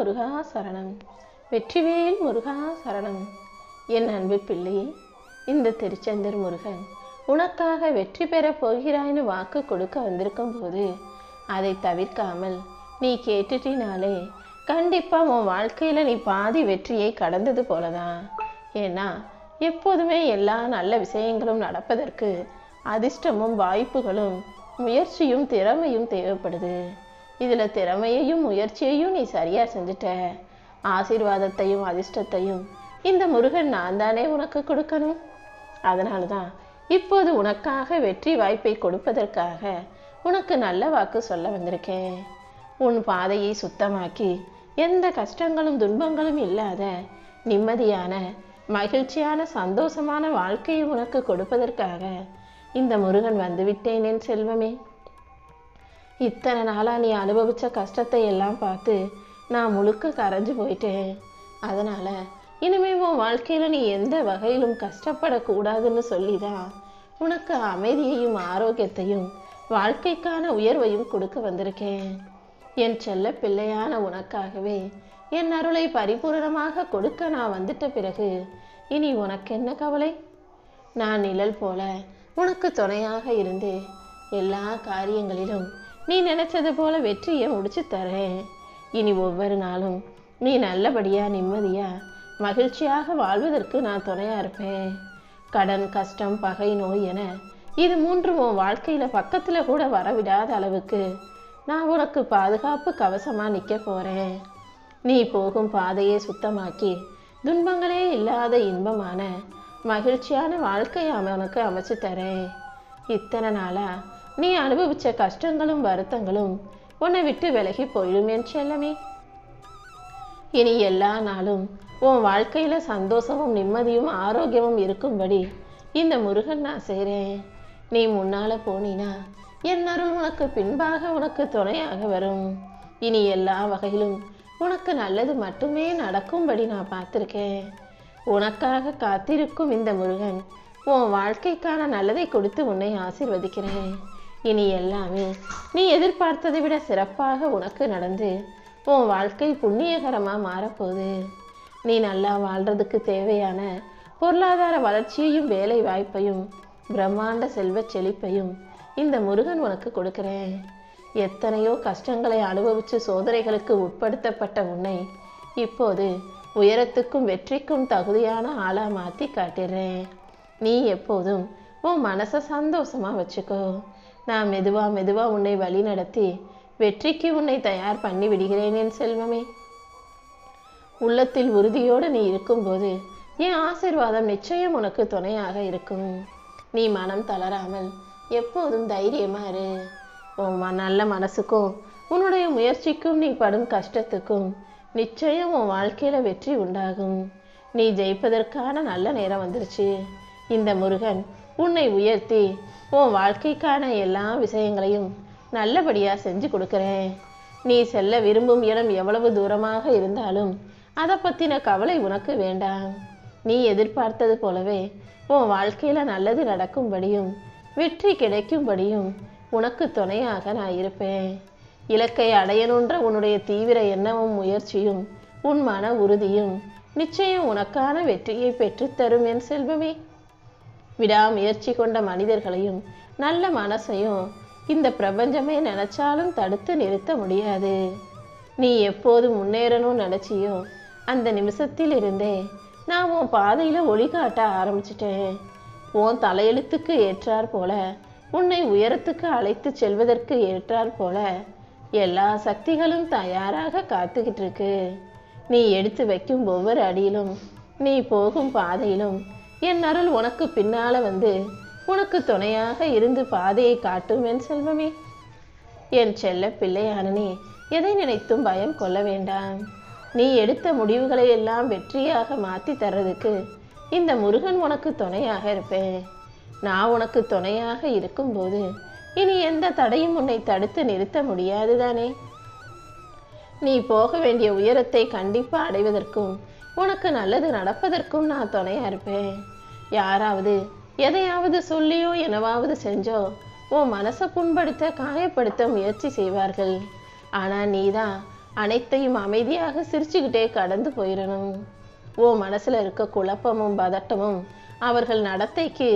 முருகா சரணம் வெற்றிவேல் முருகா சரணம் என் அன்பு பிள்ளையே இந்த திருச்செந்தூர் முருகன் உனக்காக வெற்றி பெறப் போகிறாய்னு வாக்கு கொடுக்க வந்திருக்கும் போது அதை தவிர்க்காமல் நீ கேட்டுட்டினாலே கண்டிப்பாக உன் வாழ்க்கையில் நீ பாதி வெற்றியை கடந்தது போலதான். ஏன்னா எப்போதுமே எல்லா நல்ல விஷயங்களும் நடப்பதற்கு அதிர்ஷ்டமும் வாய்ப்புகளும் முயற்சியும் திறமையும் தேவைப்படுது. இதில் திறமையையும் முயற்சியையும் நீ சரியாக செஞ்சுட்ட. ஆசீர்வாதத்தையும் அதிர்ஷ்டத்தையும் இந்த முருகன் நான் தானே உனக்கு கொடுக்கணும்? அதனால தான் இப்போது உனக்காக வெற்றி வாய்ப்பை கொடுப்பதற்காக உனக்கு நல்ல வாக்கு சொல்ல வந்திருக்கேன். உன் பாதையை சுத்தமாக்கி எந்த கஷ்டங்களும் துன்பங்களும் இல்லாத நிம்மதியான மகிழ்ச்சியான சந்தோஷமான வாழ்க்கையை உனக்கு கொடுப்பதற்காக இந்த முருகன் வந்துவிட்டேன் என் செல்வமே. இத்தனை நாளாக நீ அனுபவித்த கஷ்டத்தை எல்லாம் பார்த்து நான் முழுக்க கரைஞ்சு போயிட்டேன். அதனால் இனிமே உன் வாழ்க்கையில் நீ எந்த வகையிலும் கஷ்டப்படக்கூடாதுன்னு சொல்லி தான் உனக்கு அமைதியையும் ஆரோக்கியத்தையும் வாழ்க்கைக்கான உயர்வையும் கொடுக்க வந்திருக்கேன். என் செல்ல பிள்ளையான உனக்காகவே என் அருளை பரிபூரணமாக கொடுக்க நான் வந்துட்ட பிறகு இனி உனக்கு என்ன கவலை? நான் நிழல் போல உனக்கு துணையாக இருந்து எல்லா காரியங்களிலும் நீ நினைச்சது போல வெற்றியை முடிச்சு தரேன். இனி ஒவ்வொரு நாளும் நீ நல்லபடியா நிம்மதியா மகிழ்ச்சியாக வாழ்வதற்கு நான் துணையா இருப்பேன். கடன் கஷ்டம் பகை நோய் என இது மூன்று உன் வாழ்க்கையில பக்கத்துல கூட வரவிடாத அளவுக்கு நான் உனக்கு பாதுகாப்பு கவசமா நிக்க போறேன். நீ போகும் பாதையை சுத்தமாக்கி துன்பங்களே இல்லாத இன்பமான மகிழ்ச்சியான வாழ்க்கையை அவனுக்கு அமைச்சு தரேன். இத்தனை நாளா நீ அனுபவிச்ச கஷ்டங்களும் வருத்தங்களும் உன்னை விட்டு விலகி போயிடும் என் செல்லமே. இனி எல்லா நாளும் உன் வாழ்க்கையில சந்தோஷமும் நிம்மதியும் ஆரோக்கியமும் இருக்கும்படி இந்த முருகன் நான் செய்கிறேன் நீ முன்னால போனினா என் அருள் உனக்கு பின்பாக உனக்கு துணையாக வரும். இனி எல்லா வகையிலும் உனக்கு நல்லது மட்டுமே நடக்கும்படி நான் பார்த்துருக்கேன். உனக்காக காத்திருக்கும் இந்த முருகன் உன் வாழ்க்கைக்கான நல்லதை கொடுத்து உன்னை ஆசிர்வதிக்கிறேன். இனி எல்லாமே நீ எதிர்பார்த்ததை விட சிறப்பாக உனக்கு நடந்து உன் வாழ்க்கை புண்ணியகரமாக மாறப்போகுது. நீ நல்லா வாழ்றதுக்கு தேவையான பொருளாதார வளர்ச்சியையும் வேலை வாய்ப்பையும் பிரம்மாண்ட செல்வச் செழிப்பையும் இந்த முருகன் உனக்கு கொடுக்குறேன். எத்தனையோ கஷ்டங்களை அனுபவித்து சோதனைகளுக்கு உட்படுத்தப்பட்ட உன்னை இப்போது உயரத்துக்கும் வெற்றிக்கும் தகுதியான ஆளாக மாற்றி காட்டிடுறேன். நீ எப்போதும் உன் மனசை சந்தோஷமாக வச்சுக்கோ. நான் மெதுவா மெதுவா உன்னை வழி நடத்தி வெற்றிக்கு உன்னை தயார் பண்ணி விடுகிறேன் என் செல்வமே. உள்ளத்தில் உறுதியோடு நீ இருக்கும்போது என் ஆசிர்வாதம் நிச்சயம் உனக்கு துணையாக இருக்கும். நீ மனம் தளராமல் எப்போதும் தைரியமா இரு. உன் ம- நல்ல மனசுக்கும் உன்னுடைய முயற்சிக்கும் நீ படும் கஷ்டத்துக்கும் நிச்சயம் உன் வாழ்க்கையில வெற்றி உண்டாகும். நீ ஜெயிப்பதற்கான நல்ல நேரம் வந்துருச்சு. இந்த முருகன் உன்னை உயர்த்தி உன் வாழ்க்கைக்கான எல்லா விஷயங்களையும் நல்லபடியாக செஞ்சு கொடுக்குறேன். நீ செல்ல விரும்பும் இடம் எவ்வளவு தூரமாக இருந்தாலும் அதை பற்றின கவலை உனக்கு வேண்டாம். நீ எதிர்பார்த்தது போலவே உன் வாழ்க்கையில் நல்லது நடக்கும்படியும் வெற்றி கிடைக்கும்படியும் உனக்கு துணையாக நான் இருப்பேன். இலக்கை அடையணுன்ற உன்னுடைய தீவிர எண்ணமும் முயற்சியும் உன் மன உறுதியும் நிச்சயம் உனக்கான வெற்றியை பெற்றுத்தரும் என் செல்வமே. விடாமுயற்சி கொண்ட மனிதர்களையும் நல்ல மனசையும் இந்த பிரபஞ்சமே நினைச்சாலும் தடுத்து நிறுத்த முடியாது. நீ எப்போது முன்னேறணும்னு நினைச்சியோ அந்த நிமிஷத்தில் இருந்தே நான் உன் பாதையில் ஒளி காட்ட ஆரம்பிச்சிட்டேன். உன் தலையெழுத்துக்கு ஏற்றார் போல உன்னை உயரத்துக்கு அழைத்து செல்வதற்கு ஏற்றாற் போல எல்லா சக்திகளும் தயாராக காத்துக்கிட்டு இருக்கு. நீ எடுத்து வைக்கும் ஒவ்வொரு அடியிலும் நீ போகும் பாதையிலும் என் அருள் உனக்கு பின்னால வந்து உனக்கு துணையாக இருந்து பாதையை காட்டும் என் செல்வமே. என் செல்ல பிள்ளையான எதை நினைத்தும் பயம் கொள்ள வேண்டாம். நீ எடுத்த முடிவுகளை எல்லாம் வெற்றியாக மாற்றி தர்றதுக்கு இந்த முருகன் உனக்கு துணையாக இருப்பேன். நான் உனக்கு துணையாக இருக்கும்போது இனி எந்த தடையும் உன்னை தடுத்து நிறுத்த முடியாது தானே நீ போக வேண்டிய உயரத்தை கண்டிப்பாக அடைவதற்கும் உனக்கு நல்லது நடப்பதற்கும் நான் துணையா இருப்பேன். யாராவது எதையாவது சொல்லியோ என்னவாவது செஞ்சோ உன் மனசை புண்படுத்த காயப்படுத்த முயற்சி செய்வார்கள். ஆனால் நீதான் அனைத்தையும் அமைதியாக சிரிச்சுக்கிட்டே கடந்து போயிடணும். ஓ மனசில் இருக்க குழப்பமும் பதட்டமும் அவர்கள் நடத்தைக்கு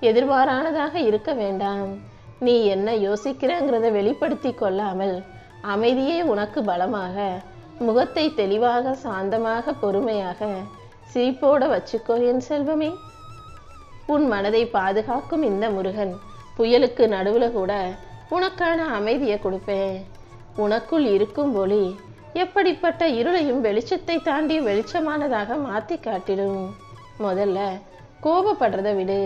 எதிர்பாரானதாக இருக்க வேண்டாம். நீ என்ன யோசிக்கிறேங்கிறத வெளிப்படுத்தி கொள்ளாமல் அமைதியே உனக்கு பலமாக முகத்தை தெளிவாக சாந்தமாக பொறுமையாக சிரிப்போட வச்சுக்கோ என் செல்வமே. உன் மனதை பாதுகாக்கும் இந்த முருகன். புயலுக்கு நடுவில் கூட உனக்கான அமைதியை கொடுப்பேன். உனக்குள் இருக்கும் ஒளி எப்படிப்பட்ட இருளையும் வெளிச்சத்தை தாண்டி வெளிச்சமானதாக மாற்றி காட்டிடும். முதல்ல கோபப்படுறதை விடு.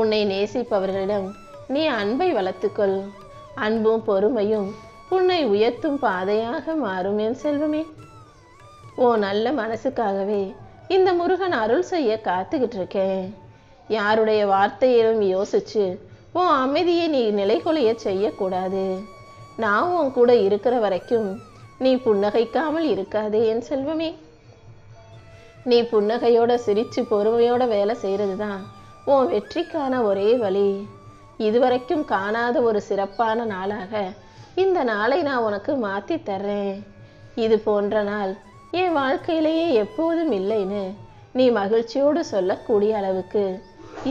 உன்னை நேசிப்பவர்களிடம் நீ அன்பை வளர்த்துக்கொள். அன்பும் பொறுமையும் உன்னை உயர்த்தும் பாதையாக மாறும் என் செல்வமே. ஓ நல்ல மனசுக்காகவே இந்த முருகன் அருள் செய்ய காத்துக்கிட்டு இருக்கேன் யாருடைய வார்த்தையிலும் யோசிச்சு உன் அமைதியை நீ நிலைகொலைய செய்யக்கூடாது. நான் உன் கூட இருக்கிற வரைக்கும் நீ புன்னகைக்காமல் இருக்காதே என் செல்வமே. நீ புன்னகையோட சிரிச்சு பொறுமையோட வேலை செய்கிறது தான் உன் வெற்றிக்கான ஒரே வழி. இதுவரைக்கும் காணாத ஒரு சிறப்பான நாளாக இந்த நாளை நான் உனக்கு மாற்றி தர்றேன். இது போன்ற நாள் என் வாழ்க்கையிலேயே எப்போதும் இல்லைன்னு நீ மகிழ்ச்சியோடு சொல்லக்கூடிய அளவுக்கு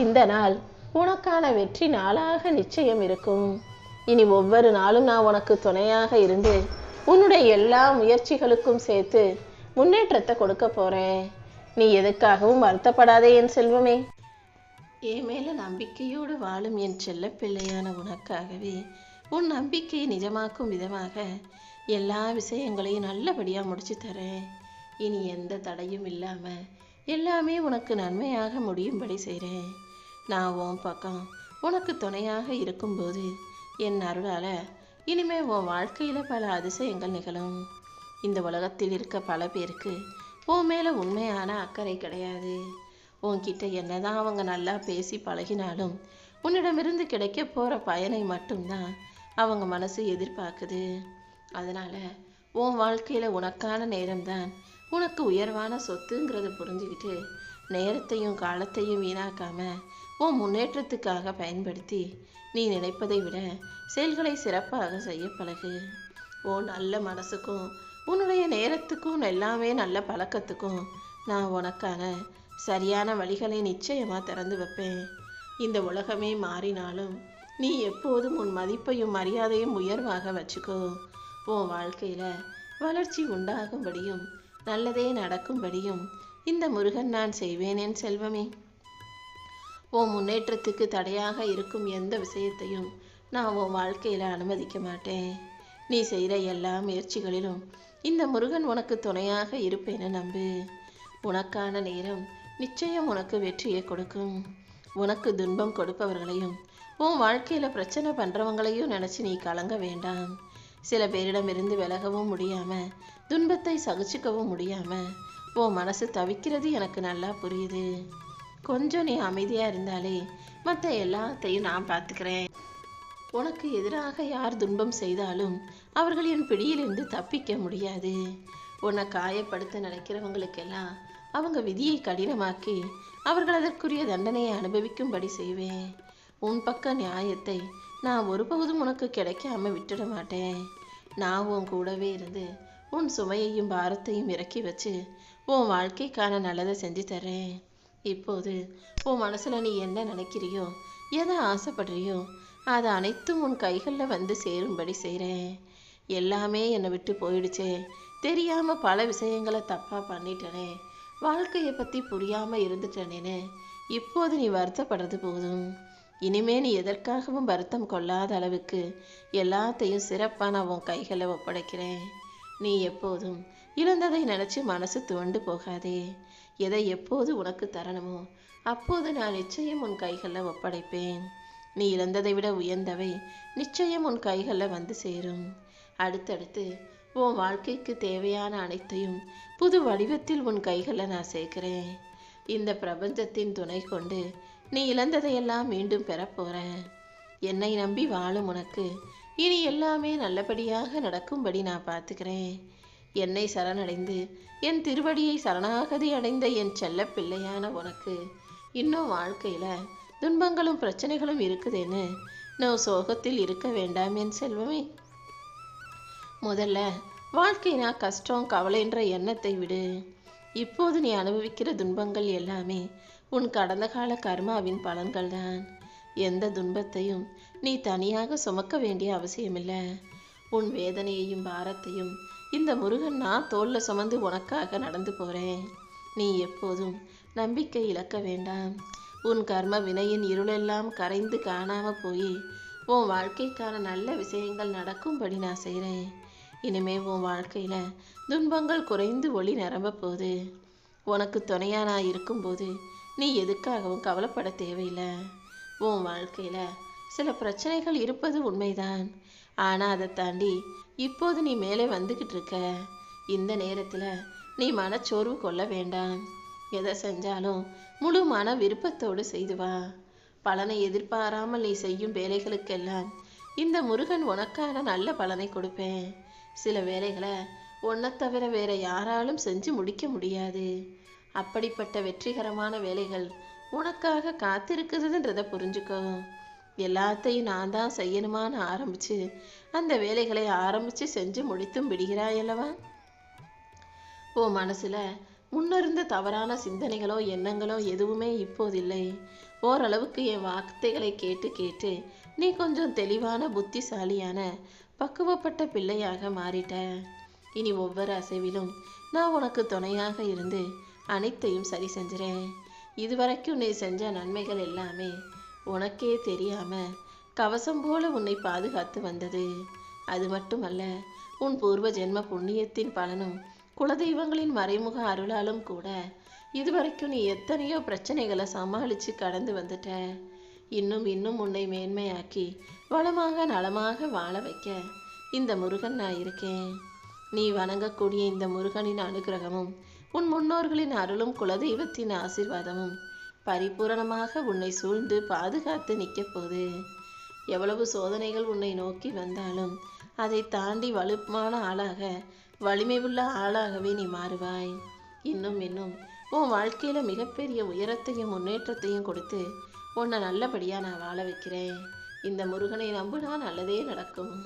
இந்த நாள் உனக்கான வெற்றி நாளாக நிச்சயம் இருக்கும். இனி ஒவ்வொரு நாளும் நான் உனக்கு துணையாக இருந்து உன்னுடைய எல்லா முயற்சிகளுக்கும் சேர்த்து முன்னேற்றத்தை கொடுக்க போறேன். நீ எதுக்காகவும் வருத்தப்படாதே என் செல்வமே. என் மேல நம்பிக்கையோடு வாழும் என் செல்ல பிள்ளையான உனக்காகவே உன் நம்பிக்கையை நிஜமாக்கும் விதமாக எல்லா விஷயங்களையும் நல்லபடியாக முடிச்சு தரேன். இனி எந்த தடையும் இல்லாமல் எல்லாமே உனக்கு நன்மையாக முடியும்படி செய்கிறேன் நான் உன் பக்கம் உனக்கு துணையாக இருக்கும்போது என் அருளால் இனிமே உன் வாழ்க்கையில் பல அதிசயங்கள் நிகழும். இந்த உலகத்தில் இருக்க பல பேருக்கு உன் மேலே உண்மையான அக்கறை கிடையாது. உன்கிட்ட என்னதான் அவங்க நல்லா பேசி பழகினாலும் உன்னிடமிருந்து கிடைக்க போகிற பயனை மட்டும்தான் அவங்க மனசு எதிர்பார்க்குது. அதனால உன் வாழ்க்கையில் உனக்கான நேரம்தான். உனக்கு உயர்வான சொத்துங்கிறத புரிஞ்சுக்கிட்டு நேரத்தையும் காலத்தையும் வீணாக்காம உன் முன்னேற்றத்துக்காக பயன்படுத்தி நீ நினைப்பதை விட செயல்களை சிறப்பாக செய்ய பழகு. உன் நல்ல மனசுக்கும் உன்னுடைய நேரத்துக்கும் எல்லாமே நல்ல பழக்கத்துக்கும் நான் உனக்கான சரியான வழிகளை நிச்சயமாக திறந்து வைப்பேன். இந்த உலகமே மாறினாலும் நீ எப்போதும் உன் மதிப்பையும் மரியாதையும் உயர்வாக வச்சுக்கோ. உன் வாழ்க்கையில் வளர்ச்சி உண்டாகும்படியும் நல்லதே நடக்கும்படியும் இந்த முருகன் நான் செய்வேன் என் செல்வமே. உன் முன்னேற்றத்துக்கு தடையாக இருக்கும் எந்த விஷயத்தையும் நான் உன் வாழ்க்கையில் அனுமதிக்க மாட்டேன். நீ செய்கிற எல்லா முயற்சிகளிலும் இந்த முருகன் உனக்கு துணையாக இருப்பேன்னு நம்பு. உனக்கான நேரம் நிச்சயம் உனக்கு வெற்றியை கொடுக்கும். உனக்கு துன்பம் கொடுப்பவர்களையும் உன் வாழ்க்கையில் பிரச்சனை பண்ணுறவங்களையும் நினச்சி நீ கலங்க வேண்டாம். சில பேரிடமிருந்து விலகவும் முடியாமல் துன்பத்தை சகிச்சுக்கவும் முடியாமல் உன் மனசு தவிக்கிறது எனக்கு நல்லா புரியுது. கொஞ்சம் நீ அமைதியாக இருந்தாலே மற்ற எல்லாத்தையும் நான் பார்த்துக்கிறேன் உனக்கு எதிராக யார் துன்பம் செய்தாலும் அவர்களின் பிடியிலிருந்து தப்பிக்க முடியாது. உன்னை காயப்படுத்த நினைக்கிறவங்களுக்கெல்லாம் அவங்க விதியை கடினமாக்கி அவர்கள் அதற்குரிய தண்டனையை அனுபவிக்கும்படி செய்வேன். உன் பக்க நியாயத்தை நான் ஒருபோதும் உனக்கு கிடைக்காம விட்டுட மாட்டேன். நான் உன் கூடவே இருந்து உன் சுமையையும் பாரத்தையும் இறக்கி வச்சு உன் வாழ்க்கைக்கான நல்லதை செஞ்சு தரேன் இப்போது உன் மனசுல நீ என்ன நினைக்கிறியோ எதை ஆசைப்படுறியோ அது அனைத்தும் உன் கைகளில் வந்து சேரும்படி செய்கிறேன் எல்லாமே என்னை விட்டு போயிடுச்சே. தெரியாமல் பல விஷயங்களை தப்பாக பண்ணிட்டனே. வாழ்க்கையை பற்றி புரியாமல் இருந்துட்டனேன்னு இப்போது நீ வருத்தப்படுறது போதும். இனிமே நீ எதற்காகவும் வருத்தம் கொள்ளாத அளவுக்கு எல்லாத்தையும் சிறப்பாக நான் உன் கைகளை ஒப்படைக்கிறேன். நீ எப்போதும் இழந்ததை நினைச்சு மனசு துவண்டு போகாதே. எதை எப்போது உனக்கு தரணுமோ அப்போது நான் நிச்சயம் உன் கைகளில் ஒப்படைப்பேன். நீ இழந்ததை விட உயர்ந்தவை நிச்சயம் உன் கைகளில் வந்து சேரும். அடுத்தடுத்து உன் வாழ்க்கைக்கு தேவையான அனைத்தையும் புது வடிவத்தில் உன் கைகளில் நான் சேர்க்கிறேன். இந்த பிரபஞ்சத்தின் துணை கொண்டு நீ இழந்ததையெல்லாம் மீண்டும் பெறப்போற என்னை நம்பி வாழும் உனக்கு இனி எல்லாமே நல்லபடியாக நடக்கும்படி நான் பார்த்துக்கிறேன். என்னை சரணடைந்து என் திருவடியை சரணாகதி அடைந்த என் செல்ல பிள்ளையான உனக்கு இன்னும் வாழ்க்கையில துன்பங்களும் பிரச்சனைகளும் இருக்குதுன்னு நான் சோகத்தில் இருக்க வேண்டாம் என் செல்வமே. முதல்ல வாழ்க்கைனா கஷ்டம் கவலைன்ற எண்ணத்தை விடு. இப்போது நீ அனுபவிக்கிற துன்பங்கள் எல்லாமே உன் கடந்த கால கர்மாவின் பலன்கள்தான். எந்த துன்பத்தையும் நீ தனியாக சுமக்க வேண்டிய அவசியமில்லை. உன் வேதனையையும் பாரத்தையும் இந்த முருகன் நான் தோல்ல சுமந்து உனக்காக நடந்து போறேன். நீ எப்போதும் நம்பிக்கை இழக்க வேண்டாம். உன் கர்ம வினையின் இருளெல்லாம் கரைந்து காணாம போய் உன் வாழ்க்கைக்கான நல்ல விஷயங்கள் நடக்கும்படி நான் செய்கிறேன் இனிமே உன் வாழ்க்கையில துன்பங்கள் குறைந்து ஒளி நிரம்ப போகுது. உனக்கு துணையா நான் இருக்கும்போது நீ எதுக்காகவும் கவலைப்பட தேவையில்லை. உன் வாழ்க்கையில் சில பிரச்சனைகள் இருப்பது உண்மைதான். ஆனால் அதை தாண்டி இப்போது நீ மேலே வந்துக்கிட்டு இருக்க. இந்த நேரத்தில் நீ மனச்சோர்வு கொள்ள வேண்டாம். எதை செஞ்சாலும் முழு மன விருப்பத்தோடு செய்து வா. பலனை எதிர்பாராமல் நீ செய்யும் வேலைகளுக்கெல்லாம் இந்த முருகன் உனக்கான நல்ல பலனை கொடுப்பேன். சில வேலைகளை உன்னை தவிர வேற யாராலும் செஞ்சு முடிக்க முடியாது. அப்படிப்பட்ட வெற்றிகரமான வேலைகள் உனக்காக காத்திருக்குதுன்றத புரிஞ்சுக்கோ. எல்லாத்தையும் நான் தான் செய்யணுமான்னு ஆரம்பிச்சு அந்த வேலைகளை ஆரம்பிச்சு செஞ்சு முடித்தும் விடுகிறாயல்லவா ஓ மனசுல முன்னிருந்த தவறான சிந்தனைகளோ எண்ணங்களோ எதுவுமே இப்போதில்லை. ஓரளவுக்கு என் வார்த்தைகளை கேட்டு கேட்டு நீ கொஞ்சம் தெளிவான புத்திசாலியான பக்குவப்பட்ட பிள்ளையாக மாறிட்ட. இனி ஒவ்வொரு அசைவிலும் நான் உனக்கு துணையாக இருந்து அனைத்தையும் சரி செஞ்சுறேன். இதுவரைக்கும் நீ செஞ்ச நன்மைகள் எல்லாமே உனக்கே தெரியாம கவசம் போல உன்னை பாதுகாத்து வந்தது. அது மட்டுமல்ல உன் பூர்வ ஜென்ம புண்ணியத்தின் பலனும் குலதெய்வங்களின் மறைமுக அருளாலும் கூட இதுவரைக்கும் நீ எத்தனையோ பிரச்சனைகளை சமாளித்து கடந்து வந்துட்ட. இன்னும் இன்னும் உன்னை மேன்மையாக்கி வளமாக நலமாக வாழ வைக்க இந்த முருகன் நான் இருக்கேன். நீ வணங்கக்கூடிய இந்த முருகனின் அனுகிரகமும் உன் முன்னோர்களின் அருளும் குலதெய்வத்தின் ஆசீர்வாதமும் பரிபூரணமாக உன்னை சூழ்ந்து பாதுகாத்து நிற்கப் போகுது எவ்வளவு சோதனைகள் உன்னை நோக்கி வந்தாலும் அதை தாண்டி வலுப்பான ஆளாக வலிமை உள்ள ஆளாகவே நீ மாறுவாய். இன்னும் இன்னும் உன் வாழ்க்கையில மிகப்பெரிய உயரத்தையும் முன்னேற்றத்தையும் கொடுத்து உன்னை நல்லபடியா நான் வாழ வைக்கிறேன். இந்த முருகனை நம்பினா நல்லதே நடக்கும்.